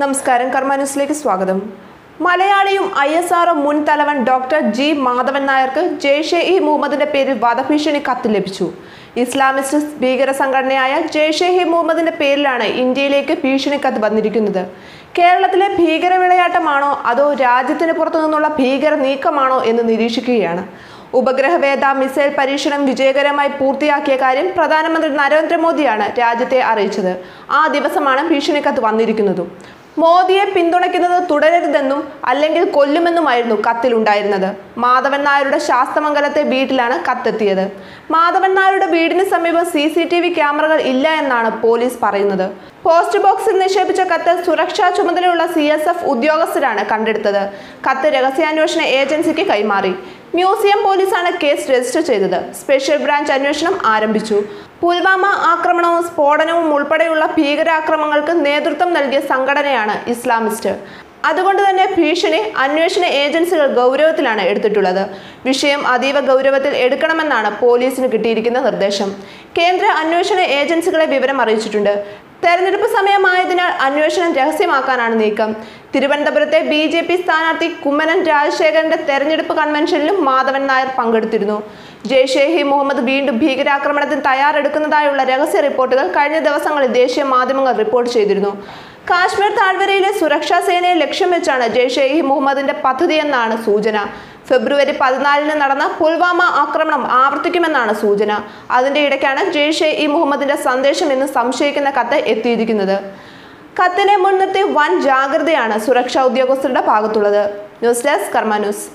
നമസ്കാരം കർമ്മ സ്വാഗതം. മലയാളിയും ഐ എസ് ആർ മുൻ തലവൻ ഡോക്ടർ ജി മാധവൻ നായർക്ക് ജെയ്ഷെ ഇ മുഹമ്മദിന്റെ പേരിൽ വധഭീഷണി കത്ത് ലഭിച്ചു. ഇസ്ലാമിസ്റ്റ് ഭീകര സംഘടനയായ ജെയ്ഷെ ഇ മുഹമ്മദിന്റെ പേരിലാണ് ഇന്ത്യയിലേക്ക് ഭീഷണി കത്ത് വന്നിരിക്കുന്നത്. കേരളത്തിലെ ഭീകര വിളയാട്ടമാണോ അതോ രാജ്യത്തിന് പുറത്തു നിന്നുള്ള ഭീകര നീക്കമാണോ എന്ന് നിരീക്ഷിക്കുകയാണ്. ഉപഗ്രഹവേദ മിസൈൽ പരീക്ഷണം വിജയകരമായി പൂർത്തിയാക്കിയ കാര്യം പ്രധാനമന്ത്രി നരേന്ദ്രമോദിയാണ് രാജ്യത്തെ അറിയിച്ചത്. ആ ദിവസമാണ് ഭീഷണിക്കത്ത് വന്നിരിക്കുന്നതും. മോദിയെ പിന്തുണയ്ക്കുന്നത് തുടരരുതെന്നും അല്ലെങ്കിൽ കൊല്ലുമെന്നുമായിരുന്നു കത്തിലുണ്ടായിരുന്നത്. മാധവൻ നായരുടെ ശാസ്തമംഗലത്തെ വീട്ടിലാണ് കത്തെത്തിയത്. മാധവൻ നായരുടെ വീടിന് സമീപം സി ക്യാമറകൾ ഇല്ല എന്നാണ് പോലീസ് പറയുന്നത്. പോസ്റ്റ് ബോക്സിൽ നിക്ഷേപിച്ച കത്ത് സുരക്ഷാ ചുമതലയുള്ള സി എസ് എഫ് ഉദ്യോഗസ്ഥരാണ് കണ്ടെടുത്തത്. കത്ത് രഹസ്യാന്വേഷണ ഏജൻസിക്ക് കൈമാറി. മ്യൂസിയം പോലീസാണ് കേസ് രജിസ്റ്റർ ചെയ്തത്. സ്പെഷ്യൽ ബ്രാഞ്ച് അന്വേഷണം ആരംഭിച്ചു. പുൽവാമ ആക്രമണവും സ്ഫോടനവും ഉൾപ്പെടെയുള്ള ഭീകരാക്രമങ്ങൾക്ക് നേതൃത്വം നൽകിയ സംഘടനയാണ് ഇസ്ലാമിസ്റ്റ്. അതുകൊണ്ട് തന്നെ ഭീഷണി അന്വേഷണ ഏജൻസികൾ ഗൗരവത്തിലാണ് എടുത്തിട്ടുള്ളത്. വിഷയം അതീവ ഗൗരവത്തിൽ എടുക്കണമെന്നാണ് പോലീസിന് കിട്ടിയിരിക്കുന്ന നിർദ്ദേശം. കേന്ദ്ര അന്വേഷണ ഏജൻസികളെ വിവരം അറിയിച്ചിട്ടുണ്ട്. തെരഞ്ഞെടുപ്പ് സമയമായതിനാൽ അന്വേഷണം രഹസ്യമാക്കാനാണ് നീക്കം. തിരുവനന്തപുരത്തെ ബി ജെ പി സ്ഥാനാർത്ഥി കുമ്മനം രാജശേഖരന്റെ തെരഞ്ഞെടുപ്പ് കൺവെൻഷനിലും മാധവൻ നായർ പങ്കെടുത്തിരുന്നു. ജെയ്ഷെ ഇ മുഹമ്മദ് വീണ്ടും ഭീകരാക്രമണത്തിന് തയ്യാറെടുക്കുന്നതായുള്ള രഹസ്യ റിപ്പോർട്ടുകൾ കഴിഞ്ഞ ദിവസങ്ങളിൽ ദേശീയ മാധ്യമങ്ങൾ റിപ്പോർട്ട് ചെയ്തിരുന്നു. കാശ്മീർ താഴ്വരയിലെ സുരക്ഷാ സേനയെ ലക്ഷ്യം വെച്ചാണ് ജെയ്ഷെ ഇ മുഹമ്മദിന്റെ പദ്ധതിയെന്നാണ് സൂചന. ഫെബ്രുവരി പതിനാലിന് നടന്ന പുൽവാമ ആക്രമണം ആവർത്തിക്കുമെന്നാണ് സൂചന. അതിന്റെ ഇടയ്ക്കാണ് ജെയ്ഷെ ഇ മുഹമ്മദിന്റെ സന്ദേശം എന്ന് സംശയിക്കുന്ന കത്ത് എത്തിയിരിക്കുന്നത്. കത്തിനെ മുൻനിർത്തി വൻ ജാഗ്രതയാണ് സുരക്ഷാ ഉദ്യോഗസ്ഥരുടെ ഭാഗത്തുള്ളത്. News desk Karma news.